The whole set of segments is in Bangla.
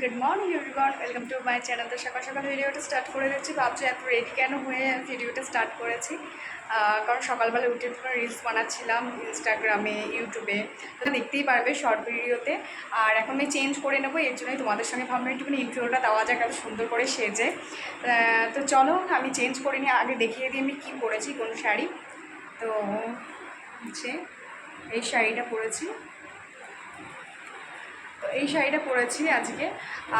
Good morning everyone welcome to my channel তো সকাল সকাল ভিডিওটা স্টার্ট করে দিচ্ছি। ভাবছি এত রেডি কেন হয়ে ভিডিওটা স্টার্ট করেছি। কারণ সকালবেলা উঠে রিলস বানাচ্ছিলাম ইনস্টাগ্রামে ইউটিউবে তো দেখতেই পারবে শর্ট ভিডিওতে আর এখন আমি চেঞ্জ করে নেব, এর জন্যই তোমাদের সঙ্গে ভাবলাম একটুখানি ইন্ট্রোটা দেওয়া যাক, এত সুন্দর করে সেজে। তো চলো, আমি চেঞ্জ করে নিয়ে আগে দেখিয়ে দিই আমি কী পরেছি, কোন শাড়ি। তো হচ্ছে এই শাড়িটা পরেছি। এই শাড়িটা পরেছি আজকে।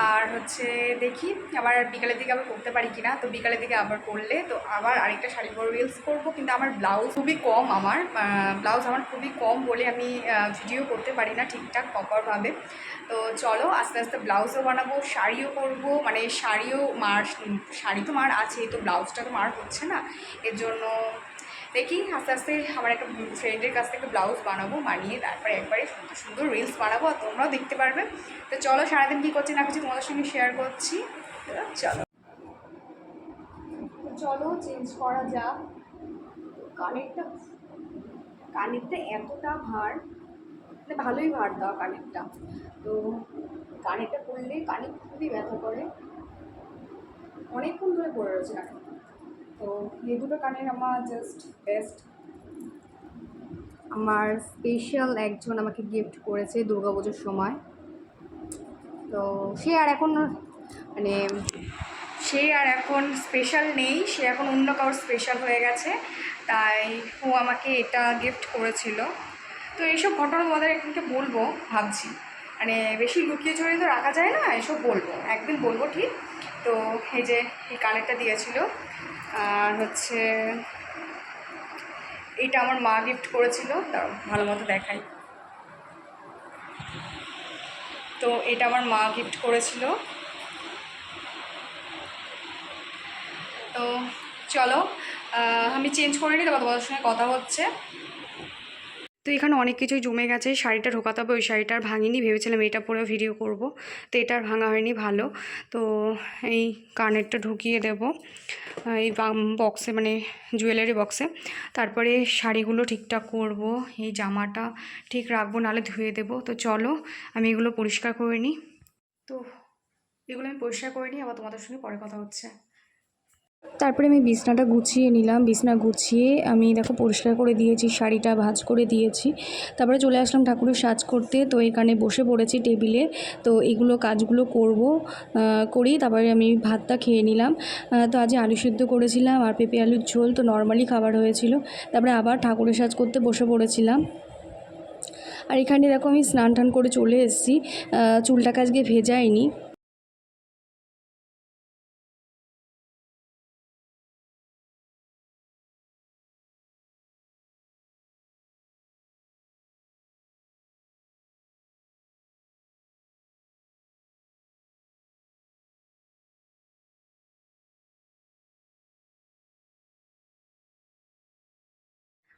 আর হচ্ছে দেখি আবার বিকালের দিকে আবার করতে পারি কিনা। তো বিকালের দিকে আবার করলে তো আবার আরেকটা শাড়ি পরে রিলস করব কিন্তু আমার ব্লাউজ খুবই কম আমার ব্লাউজ আমার খুবই কম বলে আমি ভিডিও করতে পারি না ঠিকঠাক প্রপারভাবে তো চলো আস্তে আস্তে ব্লাউজও বানাবো, শাড়িও করব মানে শাড়িও মার, শাড়ি তো মার আছেই, তো ব্লাউজটা তো মার হচ্ছে না। এর জন্য দেখি, আস্তে আস্তে আমার একটা ফ্রেন্ডের কাছ থেকে ব্লাউজ বানাবো, বানিয়ে তারপরে একবারে সুন্দর সুন্দর রিলস বানাবো, আর তোমরাও দেখতে পারবে। তো চলো সারাদিন কী করছি না করছি তোমাদের সঙ্গে শেয়ার করছি। চলো। চলো চেঞ্জ করা যাক। কানেরটা কানেরটা এতটা ভার মানে ভালোই ভার দাও কানেরটা। তো কানেরটা পরলে কানে খুবই ব্যথা করে। অনেকক্ষণ ধরে পড়ে রয়েছে কানে তো এই দুটো কানের আমার জাস্ট বেস্ট আমার স্পেশাল একজন আমাকে গিফট করেছে দুর্গাপুজোর সময়। তো সে আর এখন মানে সে আর এখন স্পেশাল নেই, সে এখন অন্য কারোর স্পেশাল হয়ে গেছে, তাই ও আমাকে এটা গিফট করেছিল। তো এইসব ঘটনা তোমাদের এখানকে বলব, ভাবছি। মানে বেশি লুকিয়ে চড়িয়ে তো রাখা যায় না, এসব বলব, একদিন বলব ঠিক। তো এই যে এই কানেরটা দিয়েছিল, আর হচ্ছে এইটা আমার মা গিফট করেছিল তার ভালো মতো দেখাই। তো এটা আমার মা গিফট করেছিল। তো চলো আমি চেঞ্জ করে নিই তারপর তোমাদের সঙ্গে কথা হচ্ছে। তো এখানে অনেক কিছুই জমে গেছে। শাড়িটা ঢোকাতে হবে, ওই শাড়িটা আর ভাঙিনি, ভেবেছিলাম এটা পরে ভিডিও করব। তো এটা আর ভাঙা হয়নি ভালো। তো এই কানেরটা ঢুকিয়ে দেব এই বক্সে মানে জুয়েলারি বক্সে তারপরে শাড়িগুলো ঠিকঠাক করব, এই জামাটা ঠিক রাখব, নাহলে ধুয়ে দেবো। তো চলো, আমি এগুলো পরিষ্কার করে নিই। তো এগুলো আমি পরিষ্কার করে নিই, আবার তোমাদের সঙ্গে পরে কথা হচ্ছে। তারপরে আমি বিছনাটা গুছিয়ে নিলাম। বিছনা গুছিয়ে আমি দেখো পরিষ্কার করে দিয়েছি, শাড়িটা ভাঁজ করে দিয়েছি। তারপরে চলে আসলাম ঠাকুরের সাজ করতে। তো এখানে বসে পড়েছি টেবিলে। তো এগুলো কাজগুলো করব করি তারপরে আমি ভাতটা খেয়ে নিলাম। তো আজ আলু সিদ্ধ করেছিলাম আর পেঁপে আলুর ঝোল। তো নর্মালি খাবার হয়েছিল। তারপরে আবার ঠাকুরের সাজ করতে বসে পড়েছিলাম। আর এখানে দেখো আমি স্নান টান করে চলে এসেছি। চুলটাকে আজকে ভেজাইনি।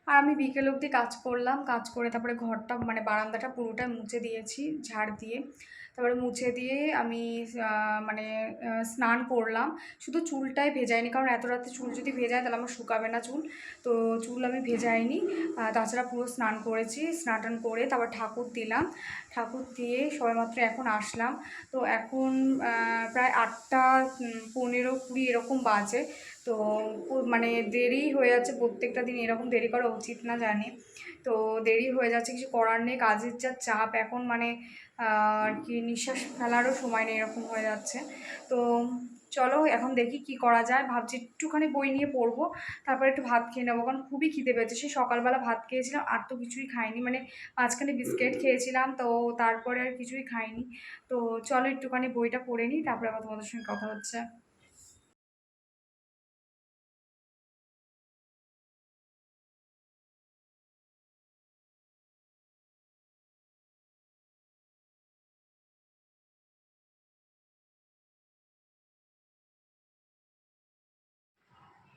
আর আমি বিকেল অবধি কাজ করলাম, কাজ করে তারপরে ঘরটা মানে বারান্দাটা পুরোটা মুছে দিয়েছি, ঝাড় দিয়ে। তারপরে মুছে দিয়ে আমি মানে স্নান করলাম। শুধু চুলটাই ভেজাইনি কারণ এত রাতে চুল যদি ভেজায় তাহলে আমার শুকাবে না চুল। তো চুল আমি ভেজাইনি তাছাড়া পুরো স্নান করেছি, স্নান টান করে তারপর ঠাকুর দিলাম। ঠাকুর দিয়ে সবেমাত্র এখন আসলাম। তো এখন প্রায় আটটা পনেরো কুড়ি এরকম বাজে। তো মানে দেরি হয়ে যাচ্ছে, প্রত্যেকটা দিন এরকম দেরি করা উচিত না জানি। তো দেরি হয়ে যাচ্ছে, কিছু করার নেই, কাজের যা চাপ, এখন মানে আর কি নিঃশ্বাস ফেলারও সময় নেই, এরকম হয়ে যাচ্ছে। তো চলো, এখন দেখি কি করা যায়। ভাবছি একটুখানি বই নিয়ে পড়ব, তারপরে একটু ভাত খেয়ে নেব, কারণ খুবই খিদে পেয়েছে। সেই সকালবেলা ভাত খেয়েছিলাম, আর তো কিছুই খাইনি। মানে মাঝখানে বিস্কিট খেয়েছিলাম, তো তারপরে আর কিছুই খাইনি। তো চলো একটুখানি বইটা পড়ে নিই, তারপরে আবার তোমাদের সঙ্গে কথা হচ্ছে।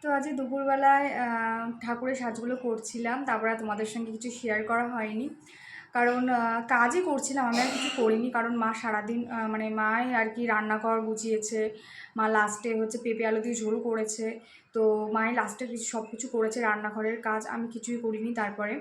তো আজ দুপুরবেলায় ঠাকুরের সাজগুলো করছিলাম। তারপরে তোমাদের সঙ্গে কিছু শেয়ার করা হয়নি। কারণ কাজই করছিলাম। আমি আর কিছু করিনি। কারণ মা সারাদিন মানে মাই আর কি রান্নাঘর গুছিয়েছে। মা লাস্টে হচ্ছে পেঁপে আলু দিয়ে ঝোল করেছে। তো মাই লাস্টে কিছু সব কিছু করেছে রান্নাঘরের কাজ। আমি কিছুই করিনি তারপরে।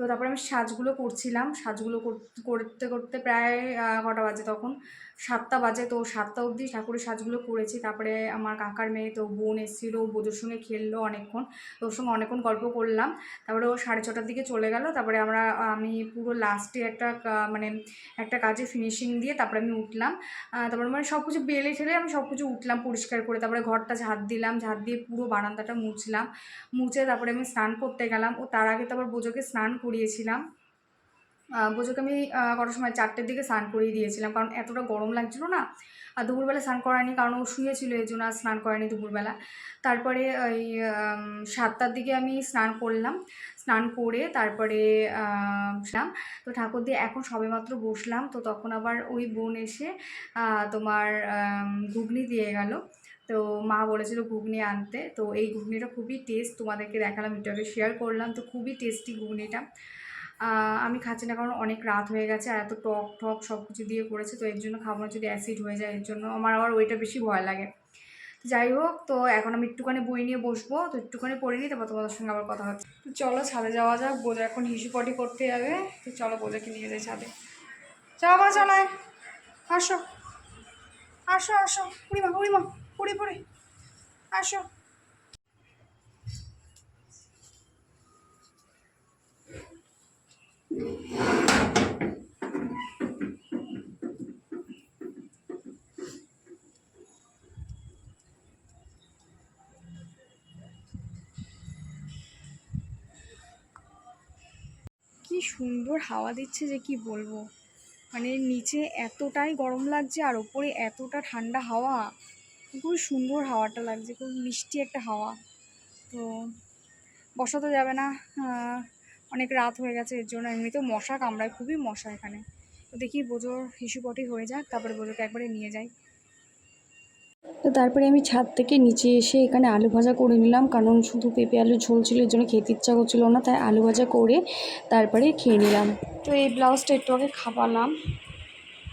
তো তারপরে আমি সাজগুলো করছিলাম। সাজগুলো কর- করতে করতে প্রায় কটা বাজে তখন? সাতটা বাজে। তো সাতটা অবধি ঠাকুরের সাজগুলো করেছি। তারপরে আমার কাকার মেয়ে, তো বোন এসেছিল বোধোর সঙ্গে খেললো অনেকক্ষণ। তো ওর সঙ্গে অনেকক্ষণ গল্প করলাম। তারপরে ও সাড়ে ছটার দিকে চলে গেল। তারপরে আমরা, আমি পুরো লাস্টে একটা মানে একটা কাজে ফিনিশিং দিয়ে তারপরে আমি উঠলাম। তারপরে মানে সব কিছু বেলে ঠেলে আমি সব কিছু উঠলাম পরিষ্কার করে। তারপরে ঘরটা ঝাড় দিলাম। ঝাড় দিয়ে পুরো বারান্দাটা মুছলাম। মুছে তারপরে আমি স্নান করতে গেলাম। ও তার আগে তারপর বোঝোকে স্নান করিয়েছিলাম। বোঝোকে আমি কটার সময় চারটের দিকে স্নান করিয়ে দিয়েছিলাম। কারণ এতটা গরম লাগছিল না, আর দুপুরবেলা স্নান করায়নি, কারণ ও শুয়েছিল, এই জন্য আর স্নান করেনি দুপুরবেলা। তারপরে ওই সাতটার দিকে আমি স্নান করলাম। স্নান করে তারপরে বসলাম। তো ঠাকুর দিয়ে এখন সবেমাত্র বসলাম। তো তখন আবার ওই বোন এসে তোমার ঘুগনি দিয়ে গেল। তো মা বলেছিল ঘুগনি আনতে। তো এই ঘুগনিটা খুবই টেস্ট তোমাদেরকে দেখালাম ভিডিওতে শেয়ার করলাম। তো খুবই টেস্টি ঘুগনিটা। আমি খাচ্ছি না কারণ অনেক রাত হয়ে গেছে আর এত টক ঠক সব কিছু দিয়ে করেছে, তো এর জন্য খাব না, যদি অ্যাসিড হয়ে যায় এর জন্য। আমার আবার ওইটা বেশি ভয় লাগে। যাই হোক, তো এখন আমি একটুখানি বই নিয়ে বসবো, তো একটুখানি পড়ে নিই, তারপর তোমাদের সঙ্গে আবার কথা হচ্ছে। তো চলো, ছাদে যাওয়া যাক, বোঝা এখন হিসু পটি করতে যাবে। তো চলো, বোঝাকে নিয়ে যাই ছাদে। যাওয়া চলায় আসো। আসো আসো। পুরিমা পুরিমা পুরি পুরি আসো। কি সুন্দর হাওয়া দিচ্ছে যে কি বলব। মানে নিচে এতটাই গরম লাগছে আর ওপরে এতটা ঠান্ডা হাওয়া। খুবই সুন্দর হাওয়াটা লাগছে খুব মিষ্টি একটা হাওয়া। তো বসা তো যাবে না অনেক রাত হয়ে গেছে, এর জন্য এমনিতেও মশা কামড়ায়, খুবই মশা এখানে। তো দেখি বোঝোর হিসুপটি হয়ে যাক, তারপরে বোঝোকে একবারে নিয়ে যাই। তো তারপরে আমি ছাদ থেকে নিচে এসে এখানে আলু ভাজা করে নিলাম, কারণ শুধু পেঁপে আলু ঝোল ছিল, এর জন্য খেতে ইচ্ছা করছিল না, তাই আলু ভাজা করে তারপরে খেয়ে নিলাম। তো এই ব্লাউজটা একটু আগে খাপালাম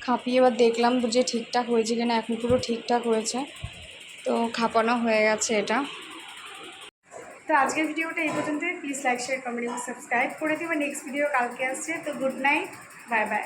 খাপিয়ে এবার দেখলাম যে ঠিকঠাক হয়েছে কি না এখন পুরো ঠিকঠাক হয়েছে। তো খাপানো হয়ে গেছে এটা। তো আজকের ভিডিওটা এই পর্যন্তই। প্লিজ লাইক শেয়ার কমেন্ট এবং সাবস্ক্রাইব করে দিও। নেক্সট ভিডিও কালকে আসছে। তো গুড নাইট বাই বাই